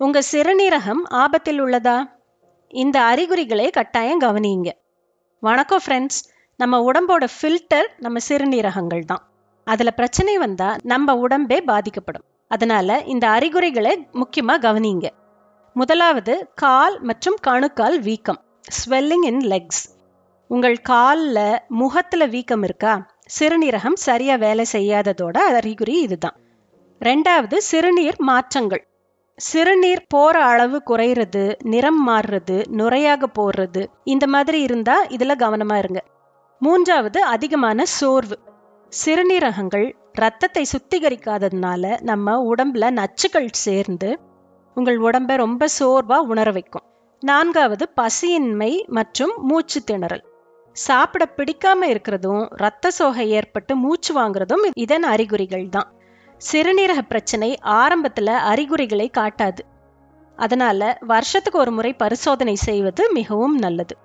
உங்க சிறுநீரகம் ஆபத்தில் உள்ளதா? இந்த அறிகுறிகளை கட்டாயம் கவனியுங்க. வணக்கம் ஃப்ரெண்ட்ஸ் நம்ம உடம்போட ஃபில்டர் நம்ம சிறுநீரகங்கள் தான். அதுல பிரச்சனை வந்தா நம்ம உடம்பே பாதிக்கப்படும். அதனால இந்த அறிகுறிகளை முக்கியமா கவனிங்க முதலாவது கால் மற்றும் கணுக்கால் வீக்கம். ஸ்வெல்லிங் இன் லெக்ஸ் உங்கள் காலில் முகத்துல வீக்கம் இருக்கா? சிறுநீரகம் சரியா வேலை செய்யாததோட அறிகுறி இதுதான். ரெண்டாவது சிறுநீர் மாற்றங்கள். சிறுநீர் போற அளவு குறையிறது நிறம் மாறுறது நுரையாக போடுறது இந்த மாதிரி இருந்தா இதுல கவனமா இருங்க. மூன்றாவது அதிகமான சோர்வு. சிறுநீரகங்கள் ரத்தத்தை சுத்திகரிக்காததுனால நம்ம உடம்புல நச்சுக்கள் சேர்ந்து உங்கள் உடம்பை ரொம்ப சோர்வா உணர வைக்கும். நான்காவது பசியின்மை மற்றும் மூச்சு திணறல். சாப்பிட பிடிக்காம இருக்கிறதும் ரத்த சோகை ஏற்பட்டு மூச்சு வாங்குறதும் இதன் அறிகுறிகள் தான். சிறுநீரக பிரச்சனை ஆரம்பத்துல அறிகுறிகளை காட்டாது. அதனால வருஷத்துக்கு ஒரு முறை பரிசோதனை செய்வது மிகவும் நல்லது.